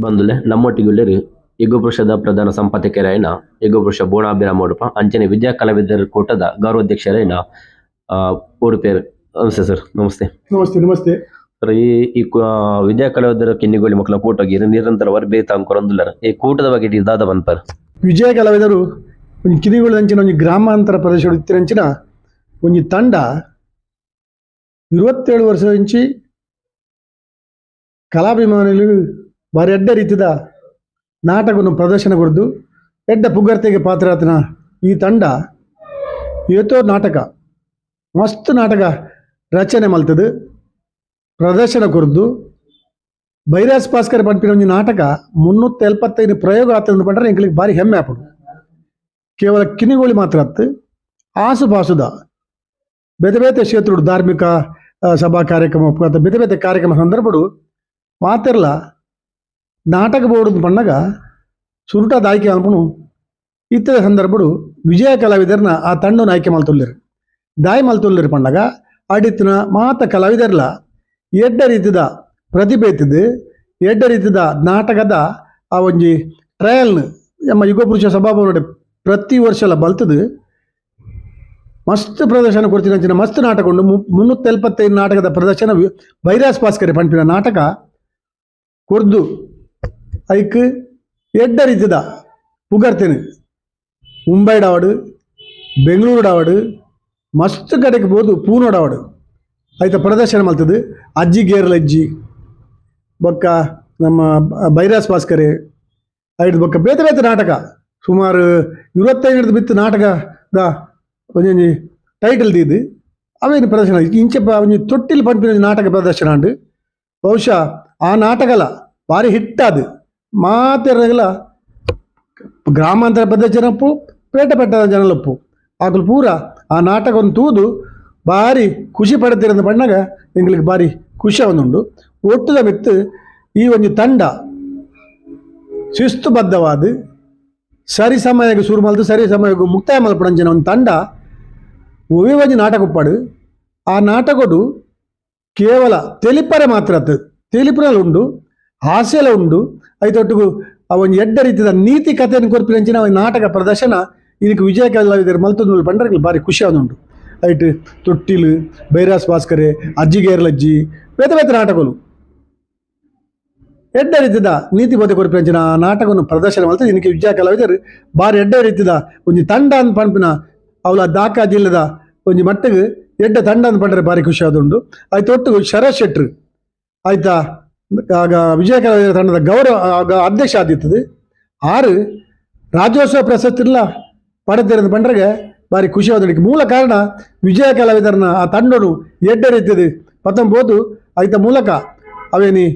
ಬಂದುಲೆ ನಮ್ಮೊಟ್ಟಿಗುಳ್ಳೆರು. ಯುಗಪುರುಷದ ಪ್ರಧಾನ ಸಂಪಾದಕರಾಯನ ಯುಗಪುರುಷ ಬೋಣಾಭಿರಾಮ ಉಡುಪ ಅಂಚನೆ ವಿದ್ಯಾ ಕಲಾವಿದರ ಕೂಟದ ಗೌರವಾಧ್ಯಕ್ಷರಾಯನ ಆ, ಉಡುಪೇರು ನಮಸ್ತೆ ಸರ್ ನಮಸ್ತೆ. ನಮಸ್ತೆ ನಮಸ್ತೆ. ಸರ್ ಈ ಈ ವಿದ್ಯಾ ಕಲಾವಿದರ ಕಿನ್ನಿಗೋಳಿ ಮಕ್ಕಳ ಕೂಟಗೆ ನಿರಂತರ ವರ್ಬೇತ ಅಂಕೊರೊಂದುಲ್ಲರ ಈ ಕೂಟದ ಬಗ್ಗೆ ಇದಾದ ದಾದ ಬಂದ್ಪರ್ ವಿಜಯ ಕಲಾವಿದರು ಒಂದು ಕಿರಿಗುಳಂಚಿನ ಒಂದು ಗ್ರಾಮಾಂತರ ಪ್ರದೇಶ ಅಂಚಿನ ಒಂದು ತಂಡ ಇರುವತ್ತೇಳು ವರ್ಷ ಇಂಚಿ ಕಲಾಭಿಮಾನಿಗಳು ಬಾರಿ ಎಡ್ಡ ರೀತಿಯ ನಾಟಕವನ್ನು ಪ್ರದರ್ಶನಗೊಡ್ದು ಎಡ್ಡ ಪುಗ್ಗರ್ತೆಗೆ ಪಾತ್ರಾತನ ಈ ತಂಡ ಏತೋ ನಾಟಕ, ಮಸ್ತ್ ನಾಟಕ ರಚನೆ ಮಲ್ತದು. ಪ್ರದರ್ಶನ ಕೊರ್ದು ಬೈರಾಸ್ ಭಾಸ್ಕರ್ ಪಂಪಿನ ಒಂದು ನಾಟಕ ಮುನ್ನೂತ್ತ ಎಲ್ಪತ್ತೈದು ಪ್ರಯೋಗ ಆತಂದು ಪಂಡ್ರೆ ಎಂಗಳಿಗೆ ಭಾರಿ ಹೆಮ್ಮೆ ಆಪಡು ಕೇವಲ ಕಿನಿಗೋಳಿ ಮಾತ್ರ ಅತ್ತು. ಆಸು ಬಾಸುದ. ಬೇತೆ ಬೇತೆ ಕ್ಷೇತ್ರಡು ಧಾರ್ಮಿಕ ಸಭಾ ಕಾರ್ಯಕ್ರಮ ಬೇತೆ ಬೇತೆ ಕಾರ್ಯಕ್ರಮ ಸಂದರ್ಭಡು ಮಾತಿರ್ಲ ನಾಟಕ ಬೋರ್ಡ್ ಬಣ್ಣಗ ಸುರುಟಾದ ಆಯ್ಕೆ ಅಲ್ಪನು ಇತರ ಸಂದರ್ಭಡು ವಿಜಯ ಕಲಾವಿದರನ್ನ ಆ ತಂಡನ ಆಯ್ಕೆ ಮಲ್ತೊಲ್ಲಿರು. ದಾಯಿ ಮಲ್ತೊಲ್ಲಿರು ಪಂಡಗ ಅಡಿತ್ತಿನ ಮಾತ ಕಲಾವಿದರ್ಲ ಎಡ್ಡ ರೀತಿದ ಪ್ರತಿಭೆ ಇತ್ತಿದ್ದು, ಎಡ್ಡ ರೀತಿದ ನಾಟಕದ ಆ ಒಂಜಿ ಟ್ರಯಲ್ನ ನಮ್ಮ ಯುಗಪುರುಷ ಸಭಾಭವನ ಪ್ರತಿ ವರ್ಷಲ ಬಲ್ತದು, ಮಸ್ತ್ ಪ್ರದರ್ಶನ ಕೊಡ್ತೀನಿ ಮಸ್ತ್ ನಾಟಕ ಉಂಡು. ಮು- ಮುನ್ನೂತ್ತ ಎಲ್ಪತ್ತೈದು ನಾಟಕದ ಪ್ರದರ್ಶನ ಬೈರಾಸ್ ಭಾಸ್ಕರ್ ಪಂಪಿನ ನಾಟಕ ಕೊರ್ದು ಐಕ್ ಎಡ್ಡ ರೀತಿದ ಪುಗರ್ತೇನೆ ಮುಂಬೈಡ್ ಅವಾರ್ಡು ಬೆಂಗಳೂರು ಅವಾರ್ಡು ಮಸ್ತ್ ಕಡೆಗೆ ಬೋದು ಪೂನೋಡ್ ಅವಾರ್ಡು ಆಯ್ತಾ ಪ್ರದರ್ಶನ ಮಲ್ತದು ಅಜ್ಜಿ ಗೇರ್ಲ ಅಜ್ಜಿ ಬೊಕ್ಕ ನಮ್ಮ ಬ- ಬೈರಾಸ್ ಭಾಸ್ಕರೆ ಐದು ಬೊಕ್ಕ ಬೇತೆ ಬೇತೆ ನಾಟಕ ಸುಮಾರು ಇವತ್ತೈದು ಬಿತ್ತು ನಾಟಕದ ಒಂಜೊಂಜಿ ಟೈಟಲ್ ದೀದು ಅವೇನು ಪ್ರದರ್ಶನ ಇಂಚೆ ಪ ಒಂಜಿ ತೊಟ್ಟಿಲ್ ಪಂಪಿನ ಒಂಜಿ ನಾಟಕ ಪ್ರದರ್ಶನ ಉಂಡು ಬಹುಶಃ ಆ ನಾಟಕಲ ಭಾರಿ ಹಿಟ್ ಅದು ಮಾತೆರಗಲ ಗ್ರಾಮಾಂತರ ಪ್ರದರ್ಶನಪ್ಪು ಪೇಟ ಪೆಟ್ಟದ ಜನಲಪ್ಪು. ಆಗಲು ಪೂರ ಆ ನಾಟಕವನ್ನು ತೂದು ಭಾರಿ ಖುಷಿ ಪಡ್ತಿರೋದು ಬಣ್ಣಗ ಎಂಗ್ಲಿಗೆ ಭಾರಿ ಖುಷಿ ಒಂದುಂಡು ಒಟ್ಟುದ ಮಿತ್ತು ಈ ಒಂದು ತಂಡ ಶಿಸ್ತುಬದ್ಧವಾದ, ಸರಿ ಸಮಯಕ್ಕೆ ಶುರು ಮಲ್ತು ಸರಿ ಸಮಯಕ್ಕೆ ಮುಕ್ತಾಯ ಮಲ್ಪಡಂಚಿನ ಒಂದು ತಂಡ ಒವಿ ಒಂಜಿ ನಾಟಕ ಉಪ್ಪಾಡು ಆ ನಾಟಕಡು ಕೇವಲ ತೆಲಿಪರೆ ಮಾತ್ರ ತೆಲಿಪುರಲ್ಲಿ ಉಂಡು ಹಾಸ್ಯಲ ಉಂಡು. ಐತೊಟ್ಟುಗು ಒಂದು ಎಡ್ಡ ರೀತಿಯ ನೀತಿ ಕಥೆಯನ್ನು ಕೊರ್ಪಿನಂಚಿನ ಒಂದು ನಾಟಕ ಪ್ರದರ್ಶನ, ಇದಕ್ಕೆ ವಿಜಯ ಕಲಾವಿದರು ಮಲ್ತೊಂದು ಬಂಡರಿಗೆ ಭಾರಿ ಖುಷಿ ಆದುಂಡು ಐಟ್ ತೊಟ್ಟಿಲು, ಬೈರಾಸ್ ಭಾಸ್ಕರೆ ಅಜ್ಜಿಗೇರ್ಲಜ್ಜಿ ಬೇತ ಬೇತ ನಾಟಕಗಳು. ಎಡ್ಡ ರೀತಿದ ನೀತಿ ಬೋಧೆ ಆ ನಾಟಕವನ್ನು ಪ್ರದರ್ಶನ ಮಾಡ್ತಾ ಇದಕ್ಕೆ ವಿಜಯ ಕಲಾವಿದರು ಭಾರಿ ಎಡ್ಡ ರೀತಿದ ಒಂದು ತಂಡ ಅಂತ ಪಂಪಿನ ಅವಳ ದಾಖಾ ಜಿಲ್ಲೆದ ಒಂದು ಮಟ್ಟಿಗೆ ಎಡ್ಡ ತಂಡ ಅಂತ ಪಂಡ್ರೆ ಭಾರಿ ಖುಷಿ ಆದುಂಡು ಆಯ್ತು ಒಟ್ಟು ಶರತ್ ಶೆಟ್ರು. ಆಯ್ತಾ ಆಗ ವಿಜಯ ಕಲಾವಿದರ ತಂಡದ ಗೌರವ ಅಧ್ಯಕ್ಷ ಆದಿತ್ತದು. ಆರು, ರಾಜ್ಯೋತ್ಸವ ಪ್ರಶಸ್ತಿಲ್ಲ ಪಡೆದಿರೋದು ಬಂಡ್ರಿಗೆ ಭಾರಿ ಖುಷಿ ಆದಕ್ಕೆ ಮೂಲ ಕಾರಣ ವಿಜಯ ಕಲಾವಿದರನ್ನ ಆ ತಂಡನು ಎಡ್ಡರಿತ್ತದೆ. ರೀತಿಯದು ಆಯ್ತ ಮೂಲಕ ಅವೇನಿ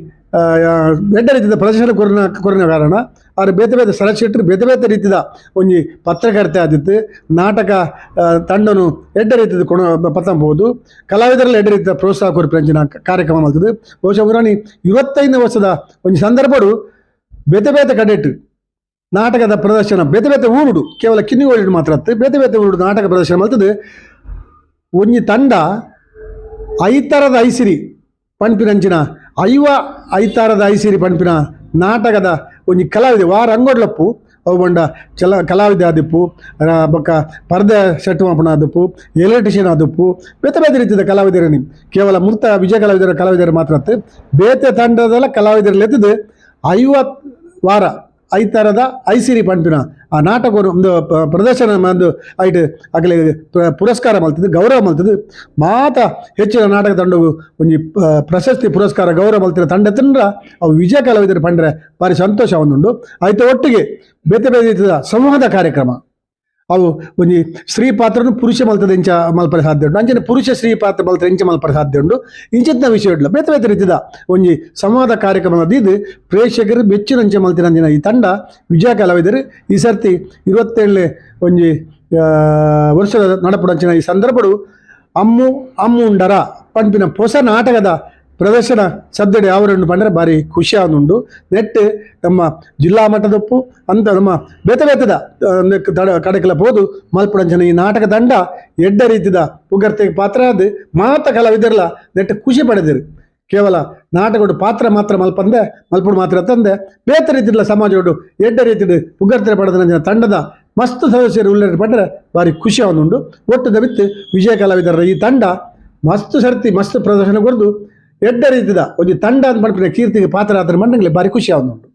ಎಡ್ಡ ರೀತಿಯ ಪ್ರದರ್ಶನ ಕೊರನ ಕೊರನ ಕಾರಣ. ಅವರು ಬೇತೆ ಬೇತೆ ಶೆಟ್ಟರು ಬೇತೆ ಬೇತೆ ರೀತಿಯ ಒಂಜಿ ಪತ್ರಕರ್ತೆ ಆದಿತ್ತು. ನಾಟಕ ತಂಡನು ಎಡ್ಡ ರೀತಿಯ ಕೊಣ ಪತ್ತಂಬೋದು ಕಲಾವಿದರಲ್ಲಿ ಎಡ್ಡ ರೀತಿಯ ಪ್ರೋತ್ಸಾಹ ಕೊರಪಿನ ಕಾರ್ಯಕ್ರಮ ಮಾಡ್ತದೆ. ಬಹುಶಃ ಉರಾಣಿ ಇವತ್ತೈದು ವರ್ಷದ ಒಂದು ಸಂದರ್ಭಡು ಬೇತೆ ಬೇತೆ ಕಡೆಟ್ ನಾಟಕದ ಪ್ರದರ್ಶನ, ಬೇತೆ ಬೇತೆ ಊರುಡು, ಕೇವಲ ಕಿನ್ನಿಗೋಳಿಡು ಮಾತ್ರ ಬೇತೆ ಬೇತೆ ಊರುಡು ನಾಟಕ ಪ್ರದರ್ಶನ ಮಾಡ್ತದೆ. ಒಂಜಿ ತಂಡ ಐತರದ ಐಸಿರಿ ಪಂಪಿನಂಚಿನ ಐವ ಐತಾರದ ಐಸಿರಿ ಪಂಪಿನ ನಾಟಕದ ಒಂಜಿ ಕಲಾವಿದೆ ವಾರ ಅಂಗೊಡ್ಲಪ್ಪು ಅವು ಬಂಡ ಚಲ ಕಲಾವಿದೆ ಆದಿಪ್ಪು ಬೊಕ್ಕ ಪರ್ದೆ ಸೆಟ್ ಮಾಪನ ಆದಪ್ಪು, ಎಲೆಕ್ಟ್ರಿಷಿಯನ್ ಆದಪ್ಪು, ಬೇತೆ ಬೇತೆ ರೀತಿಯ ಕಲಾವಿದರನಿ ಕೇವಲ ಮೃತ ವಿಜಯ ಕಲಾವಿದರ ಕಲಾವಿದರು ಮಾತ್ರ ಬೇತೆ ತಂಡದಲ್ಲ ಕಲಾವಿದರಲ್ಲಿ ಎತ್ತಿದೆ ಐವತ್ತು ವಾರ. ಐತರದ ಐಸಿರಿ ಪಂಪಿನ ಆ ನಾಟಕವನ್ನು ಒಂದು ಪ್ರದರ್ಶನ ಒಂದು ಐಟ್ ಆಗಲಿ ಪುರಸ್ಕಾರ ಮಲ್ತದ್ದು ಗೌರವ ಮಲ್ತದ್ದು ಮಾತ ಹೆಚ್ಚಿನ ನಾಟಕ ತಂಡವು ಒಂಜಿ ಪ್ರಶಸ್ತಿ ಪುರಸ್ಕಾರ, ಗೌರವ ಮಲ್ತಿನ ತಂಡ ತಂದ್ರ ಅವು ವಿಜಯ ಕಲಾವಿದರು ಪಂಡ್ರೆ ಭಾರಿ ಸಂತೋಷ ಒಂದುಂಡು ಆಯ್ತು ಒಟ್ಟಿಗೆ ಬೇತೆ ರೀತಿಯ ಸಂವಾದ ಕಾರ್ಯಕ್ರಮ. ಅವು ಒಂಜಿ ಸ್ತ್ರೀ ಪಾತ್ರನು ಪುರುಷ ಮಲ್ತದ ಇಂಚ ಮಲ್ಪರೆ ಸಾಧ್ಯ ಉಂಟು. ಅಂಚನೆ ಪುರುಷ ಸ್ತ್ರೀ ಪಾತ್ರ ಮಲ್ತರ ಇಂಚ ಮಲ್ಪರೆ ಸಾಧ್ಯ ಉಂಟು. ಇಂಚಿತ್ನ ವಿಷಯ ಇಡ್ಲ ಬೇತ ಬೇತ ರೀತಿದ ಒಂಜಿ ಸಂವಾದ ಕಾರ್ಯಕ್ರಮ ಇದು ಪ್ರೇಕ್ಷಕರು ಬೆಚ್ಚಿನಂಚೆ ಮಲ್ತಿನಂಚಿನ ಈ ತಂಡ ವಿಜಯ ಕಲಾವಿದರು ಈ ಸರ್ತಿ ಇರುವತ್ತೇಳನೇ ಒಂಜಿ ವರ್ಷದ ನಡಪಡಂಚಿನ ಈ ಸಂದರ್ಭಡು ಅಮ್ಮು, ಅಮ್ಮುಂಡರ ಪಂಪಿನ ಹೊಸ ನಾಟಕದ ಪ್ರದರ್ಶನ ಸದ್ದಡೆ సద్దడి ಬಂದರೆ ಭಾರಿ ಬಾರಿ ಖುಷಿಯಾದುಂಡು ನೆಟ್ ನಮ್ಮ ಜಿಲ್ಲಾ ಮಟ್ಟದಪ್ಪು, ಅಂತ ನಮ್ಮ ಬೆತದ ಕಡೆಕಲ ಹೋದು ಮಲ್ಪಡಂಚನ ಈ ನಾಟಕ ದಂಡ ಎಡ್ಡ ರೀತಿಯ ಉಗ್ರತೆಗೆ ಪಾತ್ರ ಆದ ಮಾತ ಕಲಾವಿದರಲ್ಲ ನೆಟ್ ಖುಷಿ ಪಡೆದಿರಿ. ಕೇವಲ ನಾಟಕದ ಪಾತ್ರ ಮಾತ್ರ ಮಲ್ಪಂದೆ, ಮಲ್ಪುಡು ಮಾತ್ರ ತಂದೆ ಬೇತ ರೀತಿಯ ಸಮಾಜೋಡು ಎಡ್ಡ ರೀತಿಯ ಪುಗರ್ತೆ ಪಡೆದ ತಂಡದ ಮಸ್ತ್ ಸದಸ್ಯರು ಉಲ್ಲೇಖ ಪಟ್ಟರೆ ಭಾರಿ ಖುಷಿ ಅವನುಂಡು ಒಟ್ಟದ ಬಿತ್ತು ವಿಜಯ ಕಲಾವಿದರ ಈ ತಂಡ ಮಸ್ತ್ ಸರ್ತಿ, ಮಸ್ತ್ ಪ್ರದರ್ಶನ ಕೊಡ್ದು ಎಡ್ಡ ರೀತಿದ ಒಂದು ತಂಡ ಅಂತ ಮಾಡ್ಕೊಂಡೆ ಕೀರ್ತಿಗೆ ಪಾತ್ರ ಆದ್ರೆ ಮಂಡಂಗ್ಲೆ ಭಾರಿ ಖುಷಿ ಆಗೋದು